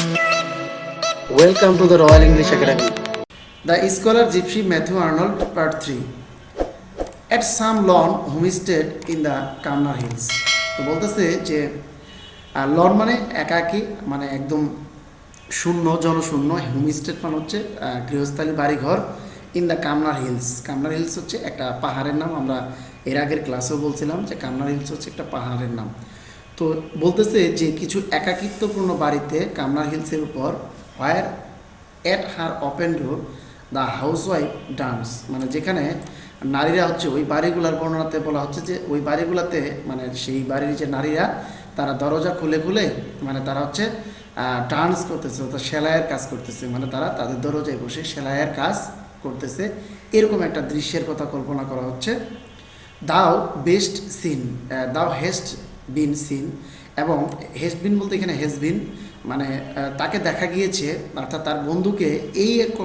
Welcome to the Royal English Academy. The scholar Gypsy Matthew Arnold, Part 3. At some lawn homestead in the Kamnar Hills. তো বলতেছে যে loan মানে একাকী মানে একদম শূন্য জনশূন্য হোমস্টেড মানে হচ্ছে গৃহস্থালী বাড়িঘর in the Cumnor hills Cumnor hills হচ্ছে একটা পাহাড়ের নাম আমরা এর আগের ক্লাসেও বলছিলাম যে কামনার হিলস হচ্ছে একটা পাহাড়ের নাম তো বলতেছে যে কিছু একাকিত্বপূর্ণ বাড়িতে কামনার হিলসের উপর where at her open door, the housewife dance. মানে যেখানে নারীরা হচ্ছে ওই বাড়িগুলার বর্ণনাতে বলা হচ্ছে যে ওই বাড়িগুলাতে মানে সেই বাড়ির যে নারীরা, তারা দরজা খুলে খুলে মানে তারা হচ্ছে ডান্স করতেছে, অর্থাৎ সেলাইয়ের কাজ করতেছে। মানে তারা তাদের দরজায় বসে সেলাইয়ের কাজ করতেছে। এরকম একটা দৃশ্যের কথা কল্পনা করা হচ্ছে। দাও বেস্ট সিন দাও হেস্ট বিন সিন এবং হেস্ট বিন বলতে এখানে হেস্ট বিন মানে তাকে দেখা গিয়েছে, অর্থাৎ তার বন্ধুকে এই একটা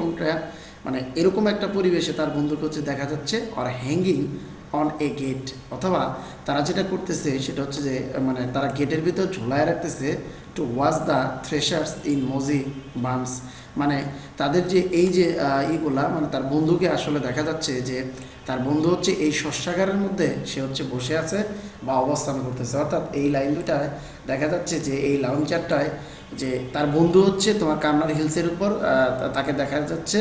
মানে এরকম একটা পরিবেশে তার বন্ধুকে হচ্ছে দেখা যাচ্ছে আর হ্যাঙ্গিং অন এ গেট অথবা তারা যেটা করতেছে সেটা হচ্ছে যে মানে তারা গেটের ভিতর ঝোলায় রাখতেছে to watch the threshers in mossy barns মানে তাদের যে এই যে ইগুলা মানে তার বন্ধুকে আসলে দেখা যাচ্ছে যে তার বন্ধু হচ্ছে এই শস্যাগারের মধ্যে সে হচ্ছে বসে আছে বা অবস্থান করতেছে। অর্থাৎ এই লাইন দুটায় দেখা যাচ্ছে যে এই লাউঞ্চারটায় যে তার বন্ধু হচ্ছে তোমার কামনার হিলসের উপর তাকে দেখা যাচ্ছে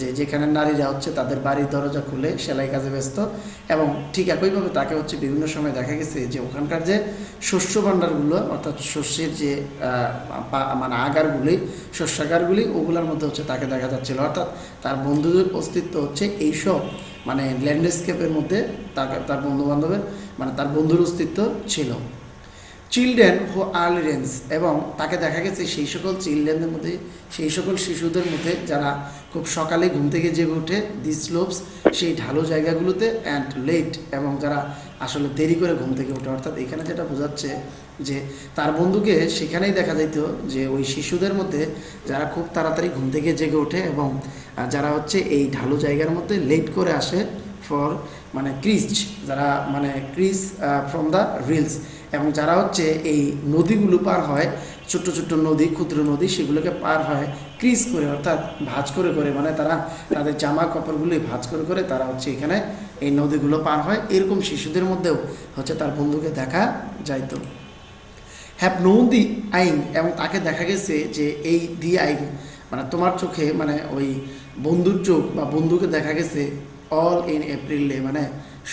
যে যেখানে নারীরা হচ্ছে তাদের বাড়ির দরজা খুলে সেলাই কাজে ব্যস্ত এবং ঠিক একইভাবে তাকে হচ্ছে বিভিন্ন সময় দেখা গেছে যে ওখানকার যে শস্য ভাণ্ডারগুলো, অর্থাৎ শস্যের যে মানে আগারগুলি, শস্যাগারগুলি, ওগুলোর মধ্যে হচ্ছে তাকে দেখা যাচ্ছিল। অর্থাৎ তার বন্ধুদের অস্তিত্ব হচ্ছে এইসব মানে ল্যান্ডস্কেপের মধ্যে তার তার বন্ধু বান্ধবের মানে তার বন্ধুর অস্তিত্ব ছিল। চিলড্রেন হু আর্লি রেঞ্জ এবং তাকে দেখা গেছে সেই সকল চিলড্রেনদের মধ্যে, সেই সকল শিশুদের মধ্যে যারা খুব সকালে ঘুম থেকে জেগে ওঠে দি স্লোপস সেই ঢালু জায়গাগুলোতে অ্যান্ড লেট এবং যারা আসলে দেরি করে ঘুম থেকে ওঠে। অর্থাৎ এখানে যেটা বোঝাচ্ছে যে তার বন্ধুকে সেখানেই দেখা যাইতো যে ওই শিশুদের মধ্যে যারা খুব তাড়াতাড়ি ঘুম থেকে জেগে ওঠে এবং যারা হচ্ছে এই ঢালু জায়গার মধ্যে লেট করে আসে ফর মানে ক্রিজ যারা মানে ক্রিজ ফ্রম দ্য রিলস এবং যারা হচ্ছে এই নদীগুলো পার হয়, ছোট্ট ছোট্ট নদী, ক্ষুদ্র নদী, সেগুলোকে পার হয় ক্রিজ করে, অর্থাৎ ভাঁজ করে করে মানে তারা তাদের জামা কাপড়গুলি ভাঁজ করে করে তারা হচ্ছে এখানে এই নদীগুলো পার হয়। এরকম শিশুদের মধ্যেও হচ্ছে তার বন্ধুকে দেখা যাইতো। হ্যাভ নো দি আইন, এবং তাকে দেখা গেছে যে এই দি আইন মানে তোমার চোখে মানে ওই বন্ধুর চোখ বা বন্ধুকে দেখা গেছে অল ইন এপ্রিলে মানে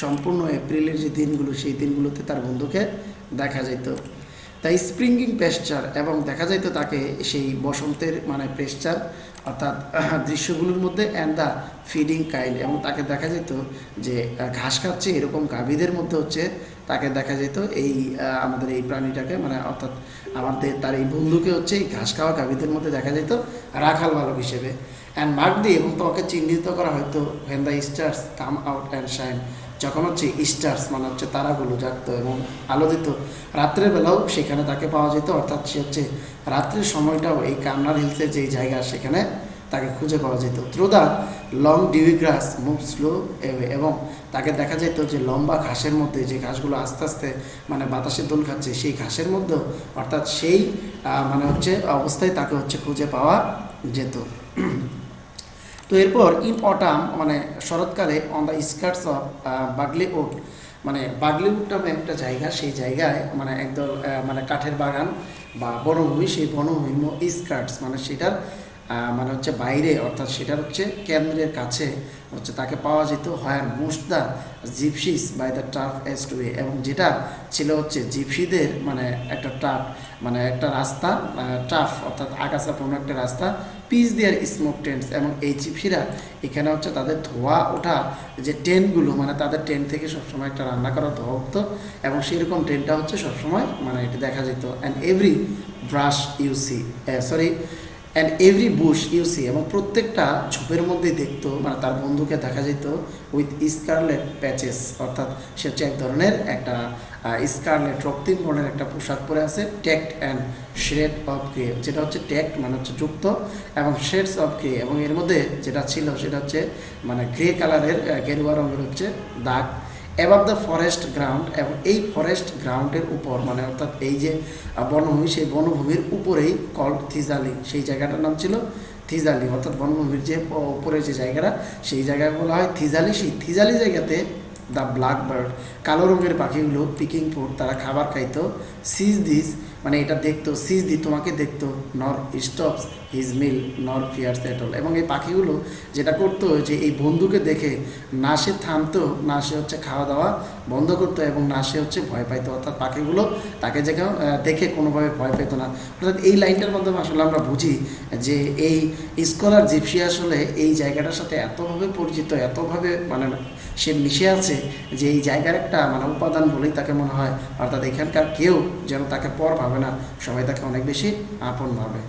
সম্পূর্ণ এপ্রিলের যে দিনগুলো, সেই দিনগুলোতে তার বন্ধুকে দেখা যেত তাই স্প্রিঙ্গিং পেস্টার এবং দেখা যাইতো তাকে সেই বসন্তের মানে পেস্টার অর্থাৎ দৃশ্যগুলোর মধ্যে অ্যান্ড দ্য ফিডিং কাইন্ড এবং তাকে দেখা যেত যে ঘাস খাচ্ছে, এরকম গাভীদের মধ্যে হচ্ছে তাকে দেখা যেত এই আমাদের এই প্রাণীটাকে মানে অর্থাৎ আমাদের, তার এই বন্ধুকে হচ্ছে এই ঘাস খাওয়া গাভীদের মধ্যে দেখা যেত রাখাল বালক হিসেবে। অ্যান্ড মার্ক দিয়ে এবং তোমাকে চিহ্নিত করা হয়তো when the stars come out and shine যখন হচ্ছে স্টার্স মানে হচ্ছে তারাগুলো জাগতো এবং আলো দিত, রাত্রের বেলাও সেখানে তাকে পাওয়া যেত, অর্থাৎ সে হচ্ছে রাত্রের সময়টাও এই কান্নার হিলসের যে জায়গা সেখানে তাকে খুঁজে পাওয়া যেত। Through the long dewy grass move slow এবং তাকে দেখা যেত যে লম্বা ঘাসের মধ্যে যে ঘাসগুলো আস্তে আস্তে মানে বাতাসে দোল খাচ্ছে, সেই ঘাসের মধ্যেও অর্থাৎ সেই মানে হচ্ছে অবস্থায় তাকে হচ্ছে খুঁজে পাওয়া যেত। তো এরপর ইন অটাম মানে শরৎকালে on the skirts of Bagley Wood মানে বাগলি নামে একটা জায়গা, সেই জায়গায় মানে একদম মানে কাঠের বাগান বা বনভূমি, সেই বনভূমি স্কার্টস মানে সেটার মানে হচ্ছে বাইরে, অর্থাৎ সেটা হচ্ছে কেন্দ্রের কাছে হচ্ছে তাকে পাওয়া যেত higher most the gypsies by the turf edge to এবং যেটা ছিল হচ্ছে জিপসিদের মানে একটা টাফ মানে একটা রাস্তা টাফ অর্থাৎ আগাছাপূর্ণ একটা রাস্তা পিস দেয়ার স্মোক টেন্টস। এবং এই জিপসিরা এখানে হচ্ছে তাদের ধোয়া ওঠা যে টেন্টগুলো মানে তাদের টেন্ট থেকে সবসময় একটা রান্না করা ধোয়া উঠতো। এবং সেরকম টেন্টটা হচ্ছে সবসময় মানে এটা দেখা যেত। And every brush you see sorry and every bush you see এবং প্রত্যেকটা ঝোপের মধ্যে দেখতো মানে তার বন্ধুকে দেখা যেত উইথ স্কারলেট প্যাচেস অর্থাৎ সে হচ্ছে এক ধরনের একটা স্কারলেট রক্তিম বর্ণের একটা পোশাক পরে আছে tagged and shred of grey যেটা হচ্ছে ট্যাক্ট মানে হচ্ছে যুক্ত, এবং শেডস অফ গ্রে এবং এর মধ্যে যেটা ছিল সেটা হচ্ছে মানে গ্রে কালারের গেরুয়া রঙের হচ্ছে দাগ। অ্যাবাভ দ্য ফরেস্ট গ্রাউন্ড এবং এই ফরেস্ট গ্রাউন্ডের উপর মানে অর্থাৎ এই যে বনভূমি, সেই বনভূমির উপরেই কল থিজালি সেই জায়গাটার নাম ছিল থিজালি অর্থাৎ বনভূমির যে উপরে যে জায়গাটা, সেই জায়গায় বলা হয় থিজালি সেই থিজালি জায়গাতে দ্য ব্ল্যাক বার্ড কালো রঙের পাখিগুলো পিকিং ফুড তারা খাবার খাইতো। সিজ দিস মানে এটা দেখতো সিজ দি তোমাকে দেখতো নর স্টপস হিজ মিল নর ফিয়ার্স অল এবং এই পাখিগুলো যেটা করতো, যে এই বন্ধুকে দেখে না সে থামতো, না সে হচ্ছে খাওয়া দাওয়া বন্ধ করতো এবং না সে হচ্ছে ভয় পাইতো। অর্থাৎ পাখিগুলো তাকে যেখানে দেখে কোনোভাবে ভয় পেতো না। অর্থাৎ এই লাইনটার মাধ্যমে আসলে আমরা বুঝি যে এই স্কলার জিপসি আসলে এই জায়গাটার সাথে এতভাবে পরিচিত, এতভাবে মানে সে মিশে আছে যে এই জায়গার একটা মানে উপাদান বলেই তাকে মনে হয়। অর্থাৎ এখানকার কেউ যেন তাকে পর ভাবে না, সবাই তাকে অনেক বেশি আপন ভাবে।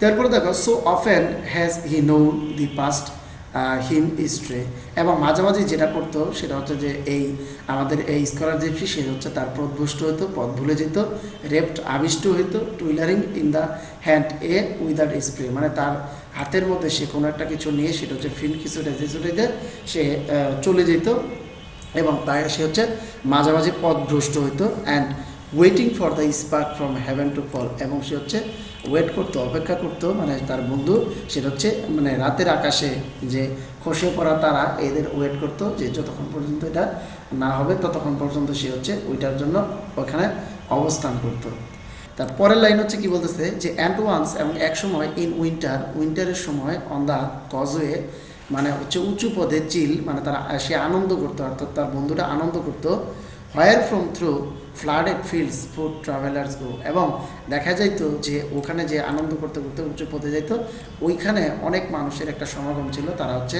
তারপরে দেখো so often has he known thee past him history এবং মাঝে মাঝে যেটা করতো, সেটা হচ্ছে যে এই আমাদের এই স্কলার যে সে হচ্ছে তার পথভুষ্ট হতো পথ ভুলে যেত রেপ্ট আবিষ্ট হইতো, twirling in the hand a without spray মানে তার হাতের মধ্যে সে কোনো একটা কিছু নিয়ে, সেটা হচ্ছে ফিন কিছু রেজে চলে সে চলে যেত এবং তাই সে হচ্ছে মাঝে মাঝে পথভ্রষ্ট হইতো। And waiting for the spark from heaven to fall এবং সে হচ্ছে ওয়েট করতো, অপেক্ষা করতো মানে তার বন্ধু, সেটা হচ্ছে মানে রাতের আকাশে যে খসে পড়া তারা, এদের ওয়েট করতো যে যতক্ষণ পর্যন্ত এটা না হবে, ততক্ষণ পর্যন্ত সে হচ্ছে ওইটার জন্য ওখানে অবস্থান করতো। তার পরের লাইন হচ্ছে কি বলতেছে যে অ্যান্ড ওয়ান্স এবং এক সময় ইন উইন্টার উইন্টারের সময় অন দ্য কজওয়ে মানে হচ্ছে উঁচু পদে চিল মানে তারা, সে আনন্দ করতো, অর্থাৎ তার বন্ধুটা আনন্দ করতো where from through flooded fields food travellers go এবং দেখা যাইতো যে ওখানে যে আনন্দ করতে করতে উঁচু পদে যাইতো, ওইখানে অনেক মানুষের একটা সমাগম ছিল, তারা হচ্ছে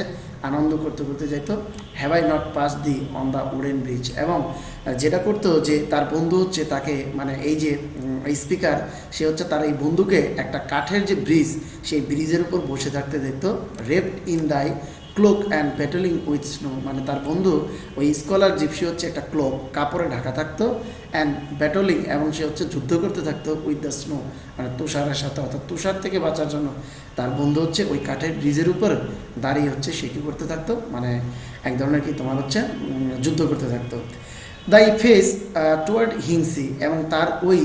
আনন্দ করতে করতে যাইতো। Have I not pass thee on the wooden bridge এবং যেটা করতো যে তার বন্ধু হচ্ছে তাকে মানে এই যে স্পিকার সে হচ্ছে তার এই বন্ধুকে একটা কাঠের যে ব্রিজ সেই ব্রিজের উপর বসে থাকতে দেখতো। Wrapped in thy cloak and battling with snow মানে তার বন্ধু ওই স্কলার জিপসি হচ্ছে একটা ক্লোক কাপড়ে ঢাকা থাকতো অ্যান্ড ব্যাটলিং এবং সে হচ্ছে যুদ্ধ করতে থাকতো উইথ দ্য স্নো মানে তুষারের সাথে, অর্থাৎ তুষার থেকে বাঁচার জন্য। তার বন্ধু হচ্ছে ওই কাঠের ব্রিজের উপর দাঁড়িয়ে হচ্ছে সে কী করতে থাকতো? মানে এক ধরনের কি তোমার হচ্ছে যুদ্ধ করতে থাকতো। দাই ফেস টুয়ার্ড হিংসি এবং তার ওই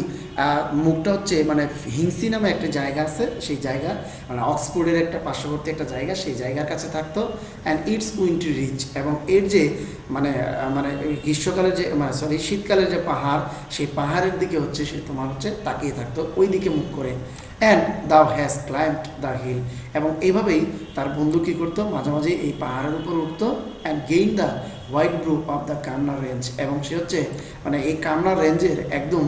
মুখটা হচ্ছে মানে হিংসি নামে একটা জায়গা আছে, সেই জায়গা মানে অক্সফোর্ডের একটা পার্শ্ববর্তী একটা জায়গা, সেই জায়গার কাছে থাকতো অ্যান্ড ইটস উইন্টি রিচ এবং এর যে মানে মানে এই গ্রীষ্মকালের যে মানে সরি শীতকালের যে পাহাড়, সেই পাহাড়ের দিকে হচ্ছে, সে তোমার হচ্ছে তাকিয়ে থাকতো ওই দিকে মুখ করে। অ্যান্ড দাও হ্যাজ ক্লাইম্বড দ্য হিল এবং এইভাবেই তার বন্ধু কী করতো, মাঝে মাঝে এই পাহাড়ের উপর উঠতো and gain the white brow of the Cumner range এবং সে হচ্ছে মানে এই কামনা রেঞ্জের একদম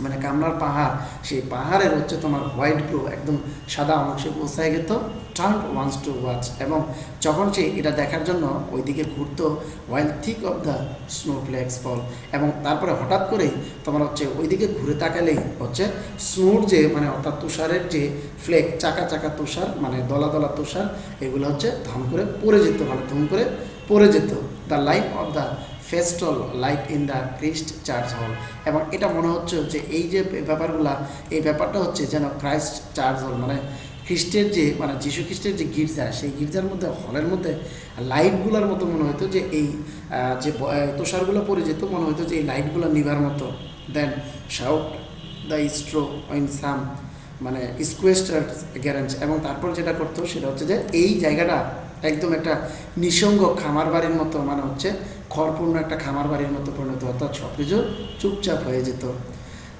মানে কামনার পাহাড়, সেই পাহাড়ের হচ্ছে তোমার হোয়াইট ব্লু একদম সাদা অংশে পৌঁছায় গেত টার্ন ওয়ান্স টু ওয়াচ এবং যখন সে এটা দেখার জন্য ওইদিকে ঘুরতো while thick of the snow flakes fall এবং তারপরে হঠাৎ করেই তোমার হচ্ছে ওইদিকে ঘুরে তাকালেই হচ্ছে স্নোর যে মানে অর্থাৎ তুষারের যে ফ্লেক চাকা চাকা তুষার মানে দলা দলা তুষার, এগুলো হচ্ছে ধাম করে পড়ে যেত মানে ধুম করে পড়ে যেত। The light of the festal light in the Christ Church hall এবং এটা মনে হচ্ছে যে এই যে ব্যাপারগুলো, এই ব্যাপারটা হচ্ছে যেন ক্রাইস্ট চার্চ হল মানে খ্রিস্টের যে মানে যীশু খ্রিস্টের যে গির্জা, সেই গির্জার মধ্যে, হলের মধ্যে লাইটগুলোর মতো মনে হতো যে এই যে তুষারগুলো পড়ে যেত, মনে হতো যে এই লাইটগুলো নিভার মতো। Then shout the straw in some মানে স্কোয়েস্টার গ্যারেঞ্জ এবং তারপর যেটা করতো, সেটা হচ্ছে যে এই জায়গাটা একদম একটা নিঃসঙ্গ খামার বাড়ির মতো মানে হচ্ছে খড়পূর্ণ একটা খামার বাড়ির মতো পরিণত অর্থাৎ সব কিছু চুপচাপ হয়ে যেত।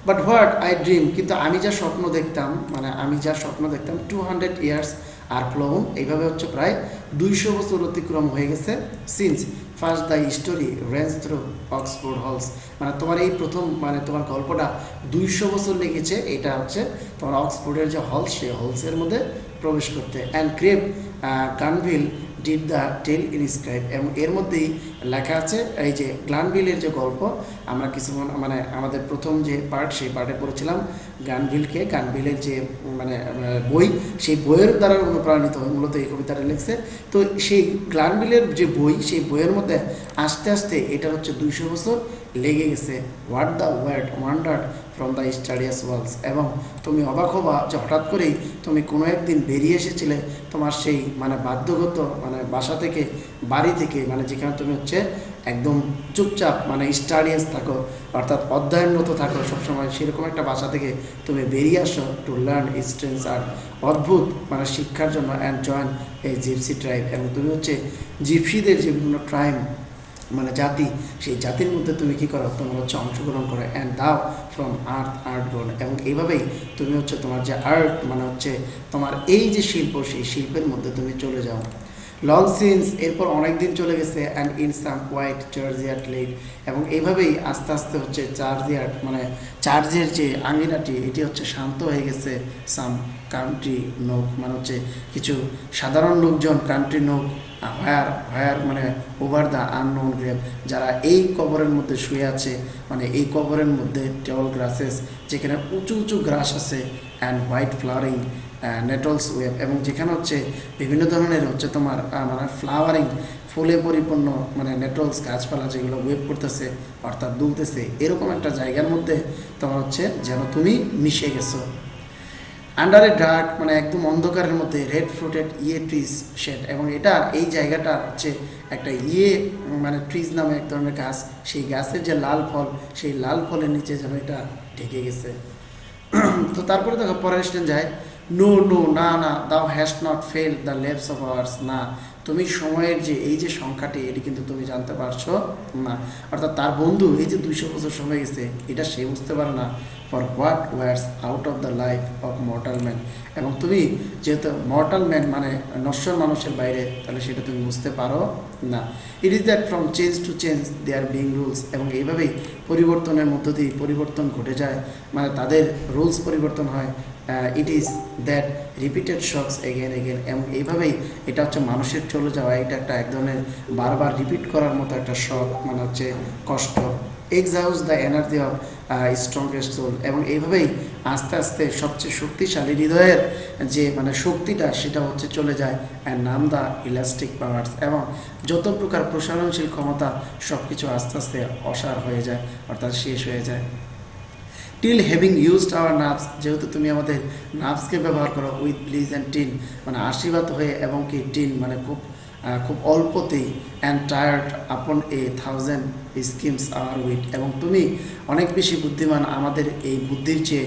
বাট হোয়াট আই ড্রিম কিন্তু আমি যা স্বপ্ন দেখতাম মানে আমি যা স্বপ্ন দেখতাম two hundred years are flown এইভাবে হচ্ছে প্রায় দুইশো বছর অতিক্রম হয়ে গেছে since first the history range through Oxford halls মানে তোমার এই প্রথম মানে তোমার গল্পটা দুইশো বছর লেগেছে, এটা হচ্ছে তোমার অক্সফোর্ডের যে হলস সে হলসের মধ্যে প্রবেশ করতে। And grave Glanvil did the tale inscribe এবং এর মধ্যেই লেখা আছে, এই যে গ্লানভিলের যে গল্প, আমরা কিছু মানে আমাদের প্রথম যে পার্ট সেই পার্টে পড়েছিলাম। গানভিলকে গানভিলের যে মানে বই, সেই বইয়ের দ্বারা অনুপ্রাণিত হয়ে, মূলত এই কবিতাটা লিখছে। তো সেই গ্লানভিলের যে বই, সেই বইয়ের মধ্যে আস্তে আস্তে এটা হচ্ছে দুইশো বছর লেগে গেছে। What the word wandered from the studious walls এবং তুমি অবাক হবা যে হঠাৎ করেই তুমি কোনো একদিন বেরিয়ে এসেছিলে তোমার সেই মানে বাধ্যগত মানে বাসা থেকে, বাড়ি থেকে মানে যেখানে তুমি হচ্ছে একদম চুপচাপ মানে স্টাডিয়াস থাকো, অর্থাৎ অধ্যয়নরত থাকো সবসময়, সেরকম একটা বাসা থেকে তুমি বেরিয়ে আসো টু লার্ন স্ট্রেন্স আর অদ্ভুত মানে শিক্ষার জন্য অ্যান্ড জয়েন এই জিপসি ট্রাইব এবং তুমি হচ্ছে জিপসিদের যে বিভিন্ন ক্রাইম মানে জাতি, সেই জাতির মধ্যে তুমি কি করো? তোমার হচ্ছে অংশগ্রহণ করো। অ্যান্ড দাও ফ্রম আর্থ আর্ট গোল্ড এবং এইভাবেই তুমি হচ্ছে তোমার যে আর্ট মানে হচ্ছে তোমার এই যে শিল্প, সেই শিল্পের মধ্যে তুমি চলে যাও। লং সিন্স এরপর অনেক দিন চলে গেছে and in some quiet churchyard laid এবং এইভাবেই আস্তে আস্তে হচ্ছে চার্জিয়াট মানে চার্জের যে আঙ্গিনাটি এটি হচ্ছে শান্ত হয়ে গেছে সাম কান্ট্রি নোক। মানে হচ্ছে কিছু সাধারণ লোকজন কান্ট্রি নোক হায়ার হায়ার মানে ওভার দ্য আননোন গ্রেভ যারা এই কবরের মধ্যে শুয়ে আছে মানে এই কবরের মধ্যে টেবল গ্রাসেস যেখানে উঁচু উঁচু গ্রাস আছে and white flowering nettles wave এবং যেখানে হচ্ছে বিভিন্ন ধরনের হচ্ছে তোমার মানে ফ্লাওয়ারিং ফুলে পরিপূর্ণ মানে নেটলস গাছপালা যেগুলো ওয়েব করতেছে, অর্থাৎ দুলতেছে, এরকম একটা জায়গার মধ্যে তোমার হচ্ছে যেন তুমি মিশে গেছো। আন্ডারে ডার্ক মানে একদম অন্ধকারের মধ্যে রেড ফ্রুটেড ইয়ে ট্রিজ শেড এবং এটা এই জায়গাটা হচ্ছে একটা ইয়ে মানে ট্রিজ নামে এক ধরনের গাছ। সেই গাছের যে লাল ফল, সেই লাল ফলের নিচে যেন এটা ঢেকে গেছে। তো তারপরে দেখো, পরের যায় নো নো না না thou has not fell the leaves of hours না তুমি সময়ের যে, এই যে সংখ্যাটি, এটি কিন্তু তুমি জানতে পারছ না। অর্থাৎ তার বন্ধু এই যে দুইশো বছর সময় গেছে, এটা সে বুঝতে পারে না। For what wears out of the life of mortal man এবং তুমি যেহেতু মর্টাল ম্যান মানে নশ্বর মানুষের বাইরে, তাহলে সেটা তুমি বুঝতে পারো না। It is that from change to change they are being rules এবং এইভাবেই পরিবর্তনের মধ্য দিয়ে পরিবর্তন ঘটে যায়। মানে তাদের রুলস পরিবর্তন হয়। It is that repeated shocks again again এইভাবেই এটা হচ্ছে মানুষের চলে যাওয়া, এটা একটা এক ধরনের বারবার রিপিট করার মতো একটা শখ মানে হচ্ছে কষ্ট। Exhaust the energy of strongest soul এবং এইভাবেই আস্তে আস্তে সবচেয়ে শক্তিশালী হৃদয়ের যে মানে শক্তিটা, সেটা হচ্ছে চলে যায় অ্যান্ড নাম দ্য ইলাস্টিক পাওয়ার্স এবং যত প্রকার প্রসারণশীল ক্ষমতা সব কিছু আস্তে আস্তে অসার হয়ে যায়, অর্থাৎ শেষ হয়ে যায়। Till having used our nerves যেহেতু তুমি আমাদের নার্ভসকে ব্যবহার করো উইথ প্লিজ অ্যান্ড টিন মানে আশীর্বাদ হয়ে এবং কি টিন মানে খুব খুব অল্পতেই and tired upon a thousand schemes our with এবং তুমি অনেক বেশি বুদ্ধিমান, আমাদের এই বুদ্ধির চেয়ে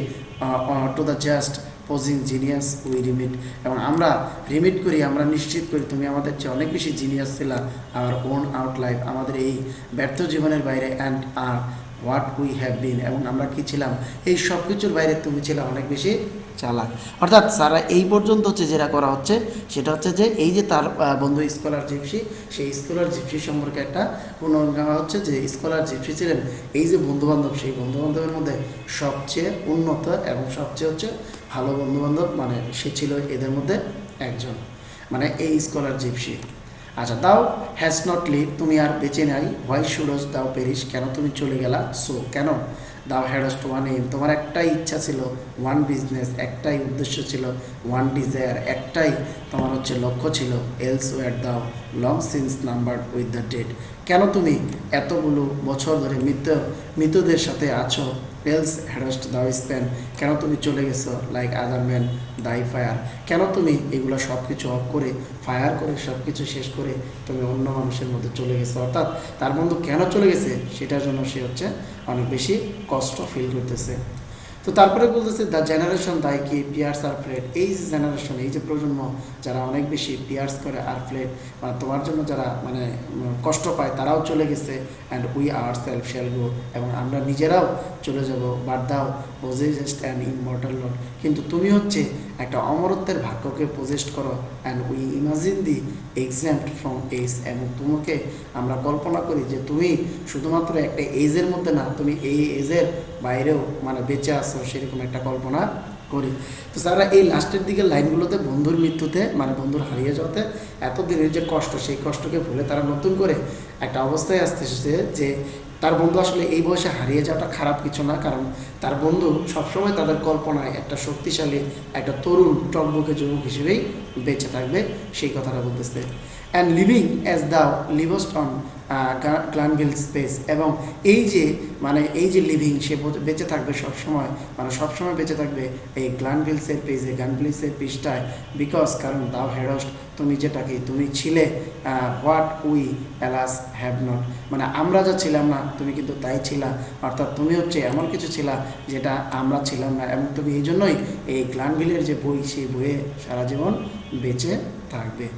to the just pausing genius we remit এবং আমরা রিমিট করি, আমরা নিশ্চিত করি তুমি আমাদের চেয়ে অনেক বেশি জিনিয়াস ছিলা আওয়ার ওন আউট লাইফ আমাদের এই ব্যর্থ জীবনের বাইরে and are what we have been এবং আমরা কি ছিলাম? এই সব কিছুর বাইরে তুমি ছিলে অনেক বেশি চালাক। অর্থাৎ সারা এই পর্যন্ত হচ্ছে যেটা করা হচ্ছে, সেটা হচ্ছে যে এই যে তার বন্ধু স্কলার জিপসি, সেই স্কলার জিপসি সম্পর্কে একটা পুনর্গামা হচ্ছে যে স্কলার জিপসি ছিলেন এই যে বন্ধু বান্ধব সেই বন্ধু বান্ধবের মধ্যে সবচেয়ে উন্নত এবং সবচেয়ে হচ্ছে ভালো বন্ধু বান্ধব মানে সে ছিল এদের মধ্যে একজন মানে এই স্কলার জিপসি। আচ্ছা দাও হ্যাজ নট লিভ তুমি আর বেঁচে নাই হোয়াই শুডস দাও পেরিস কেন তুমি চলে গেলা? সো কেন? দাও হ্যাডস্ট ওয়ান এম তোমার একটাই ইচ্ছা ছিল ওয়ান বিজনেস একটাই উদ্দেশ্য ছিল ওয়ান ডিজায়ার একটাই তোমার হচ্ছে লক্ষ্য ছিল। Else war thou long since number with the dead কেন তুমি এতগুলো বছর ধরে মৃত, মৃতদের সাথে আছো? এলস হ্যারাস্ট দাও স্প্যান কেন তুমি চলে গেছো? Like other man thy fire কেন তুমি এগুলো সব কিছু অফ করে ফায়ার করে সব কিছু শেষ করে তুমি অন্য মানুষের মধ্যে চলে গেছো? অর্থাৎ তার বন্ধু কেন চলে গেছে? সেটার জন্য সে হচ্ছে অনেক বেশি কষ্ট ফিল করতেছে। তো তারপরে বলতেছে দ্য জেনারেশন দায় কি পিয়ার্স আর ফ্লেট এই যে জেনারেশন এই যে প্রজন্ম যারা অনেক বেশি পিয়ার্স করে আর ফ্লেট মানে তোমার জন্য যারা মানে কষ্ট পায় তারাও চলে গেছে and we are self shall go এবং আমরা নিজেরাও চলে যাব, বাদ দাও। পজেস্ট অ্যান্ড ইমর্টাল লড কিন্তু তুমি হচ্ছে একটা অমরত্বের ভাগ্যকে পজেস্ট করো and we imagine thee exempt from age এবং তোমাকে আমরা কল্পনা করি যে তুমি শুধুমাত্র একটা এজের মধ্যে না, তুমি এই এজের বাইরেও মানে বেঁচে আসো সেরকম একটা কল্পনা করি। তো তারা এই লাস্টের দিকের লাইনগুলোতে বন্ধুর মৃত্যুতে মানে বন্ধুর হারিয়ে যাওয়াতে এতদিনের যে কষ্ট, সেই কষ্টকে ভুলে তারা নতুন করে একটা অবস্থায় আসতেছে যে তার বন্ধু আসলে এই বয়সে হারিয়ে যাওয়াটা খারাপ কিছু না, কারণ তার বন্ধু সবসময় তাদের কল্পনায় একটা শক্তিশালী, একটা তরুণ টকবকে যুবক হিসেবেই বেঁচে থাকবে সেই কথাটা বলতেছে। And living as the livest on Glanvil space এবং এই যে মানে এই যে লিভিং সে বেঁচে থাকবে সবসময় মানে সবসময় বেঁচে থাকবে এই গ্লানভিলসের পেজে গ্লানভিলসের পৃষ্ঠায়। বিকজ কারণ দাও হেডস্ট তুমি যেটাকে তুমি ছিলে what we alas have not মানে আমরা যা ছিলাম না, তুমি কিন্তু তাই ছিলা। অর্থাৎ তুমি হচ্ছে এমন কিছু ছিলা যেটা আমরা ছিলাম না। এবং তবে এই জন্যই এই ক্লানভিলের যে বই, সেই বইয়ে সারা জীবন বেঁচে থাকবে।